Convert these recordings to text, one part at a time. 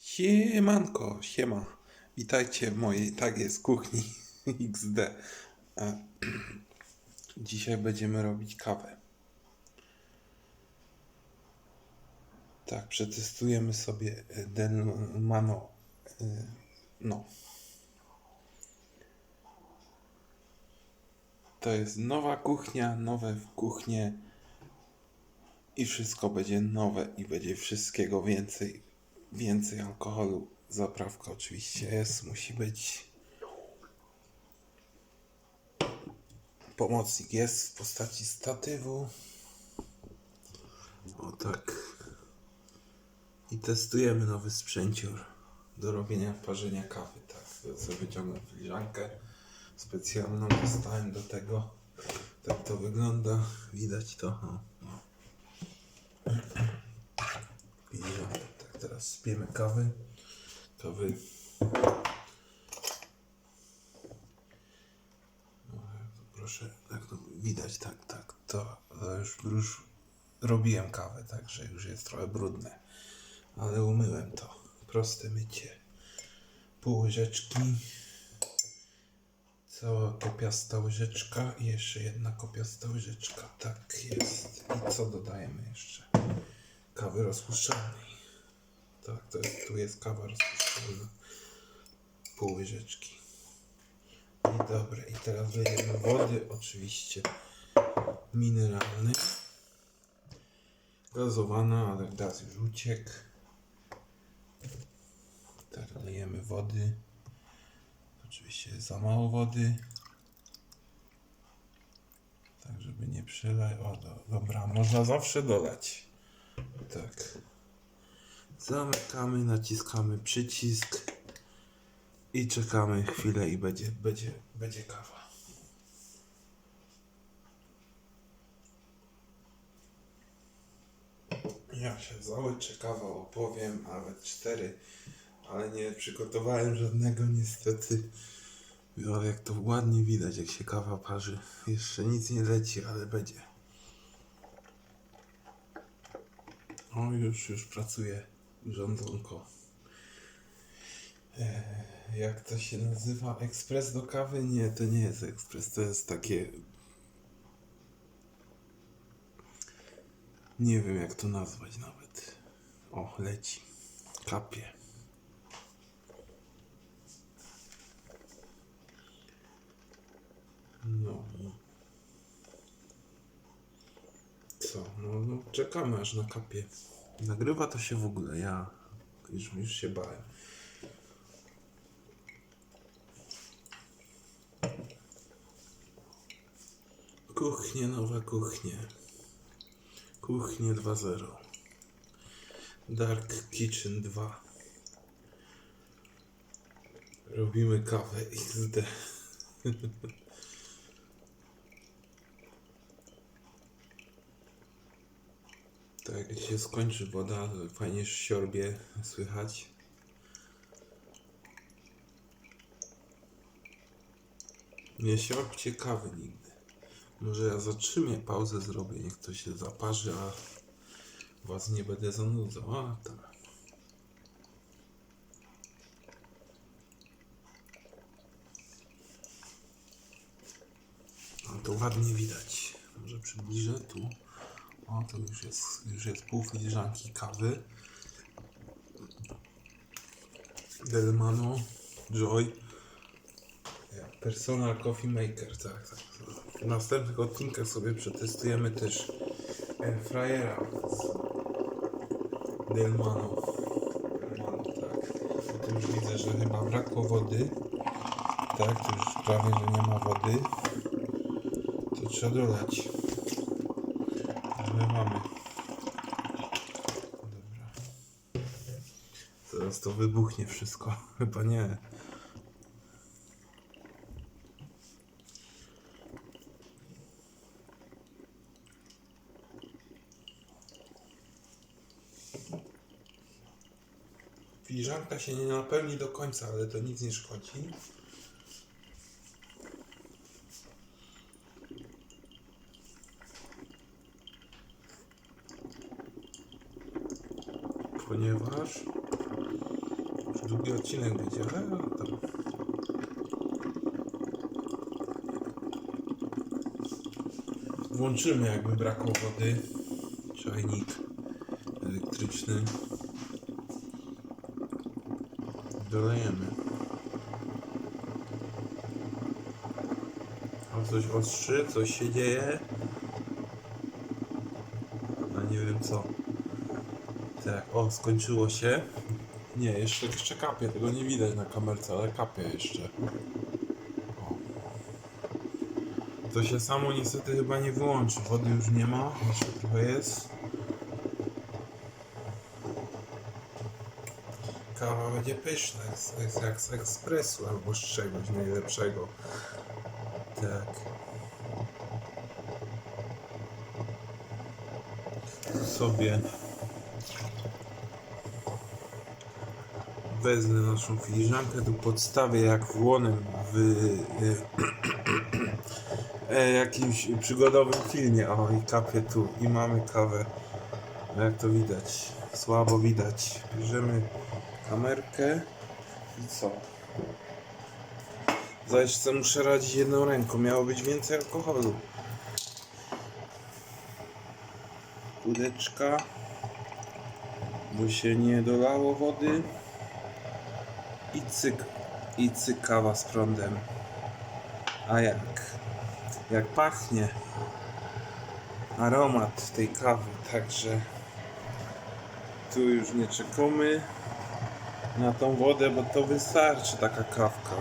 Siemanko, siema. Witajcie w mojej tak jest kuchni XD. Dzisiaj będziemy robić kawę. Tak, przetestujemy sobie e, Delmano. e, No. To jest nowa kuchnia, nowe w kuchnie i wszystko będzie nowe i będzie wszystkiego więcej. Więcej alkoholu. Zaprawka oczywiście jest, musi być. Pomocnik jest w postaci statywu. O tak. I testujemy nowy sprzęcior do robienia parzenia kawy. Tak, sobie wyciągnę filiżankę specjalną. Dostałem do tego. Tak to wygląda. Widać to. O, o. Filiżanka. Teraz spiemy kawy. Kawy. No, Proszę, tak to widać, tak, tak. To, to już, już robiłem kawę, także już jest trochę brudne. Ale umyłem to. Proste mycie. Pół łyżeczki. Cała kopiasta łyżeczka i jeszcze jedna kopiasta łyżeczka. Tak jest. I co dodajemy jeszcze? Kawy rozpuszczalnej. Tak, to jest, tu jest kawa rozpuszczalna. Pół łyżeczki. I dobra, i teraz wlejemy wody, oczywiście mineralnej. Gazowana, ale gaz już uciekł. Teraz lejemy wody. Oczywiście za mało wody. Tak, żeby nie przelać. O, do, dobra, można zawsze dolać. Tak. Zamykamy, naciskamy przycisk i czekamy chwilę i będzie, będzie, będzie kawa. Ja się załyczę kawa opowiem, nawet cztery, ale nie przygotowałem żadnego niestety. Ale jak to ładnie widać, jak się kawa parzy. Jeszcze nic nie leci, ale będzie. O, już, już pracuje rządzonko. Eee, jak to się nazywa? Ekspres do kawy? Nie, to nie jest ekspres, to jest takie... Nie wiem jak to nazwać nawet. O, leci. Kapie. No. Co? No, no czekamy aż na kapie. Nagrywa to się w ogóle, ja już, już się bałem. Kuchnie, nowe kuchnie. Kuchnie 2.0. Dark Kitchen 2. Robimy kawę XD. Tak, gdy się skończy woda, fajnie siorbie słychać. Nie siorbcie kawy nigdy. Może ja zatrzymię, pauzę zrobię, niech to się zaparzy, a was nie będę zanudzał. A, tak. A to ładnie widać. Może przybliżę tu. O, to już jest, już jest pół filiżanki kawy. Delmano, Joy. Personal Coffee Maker, tak, tak. W następnych odcinkach sobie przetestujemy też Airfryera z Delmano. Delmano, tak. O tym już widzę, że chyba brakło wody. Tak, to już prawie, że nie ma wody. To trzeba dolać. Ale mamy. Dobra. Zaraz to wybuchnie wszystko. Chyba nie. Filiżanka się nie napełni do końca, ale to nic nie szkodzi. Ponieważ Drugi odcinek będzie, ale tam. Włączymy jakby brakło wody. Czajnik elektryczny. Dolejemy. O coś ostrzy, coś się dzieje. A nie wiem co. Tak, o, skończyło się. Nie, jeszcze, jeszcze kapie, tego nie widać na kamerce, ale kapie jeszcze. O. To się samo niestety chyba nie wyłączy. Wody już nie ma, jeszcze trochę jest. Kawa będzie pyszna, jest, jak z ekspresu albo z czegoś najlepszego. Tak. Sobie wezmę naszą filiżankę, tu podstawię jak włonem w e, jakimś przygodowym filmie. O i kapię tu i mamy kawę. Jak to widać? Słabo widać. Bierzemy kamerkę i co? Zaś co muszę radzić jedną ręką. Miało być więcej alkoholu. Kudeczka. Bo się nie dolało wody. I cyk. I cyk kawa z prądem. A jak? Jak pachnie. Aromat tej kawy. Także tu już nie czekamy na tą wodę, bo to wystarczy taka kawka.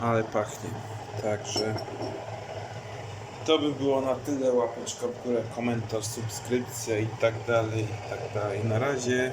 Ale pachnie. Także to by było na tyle. Łapeczka w górę, komentarz, subskrypcja i tak dalej, i tak dalej. Na razie.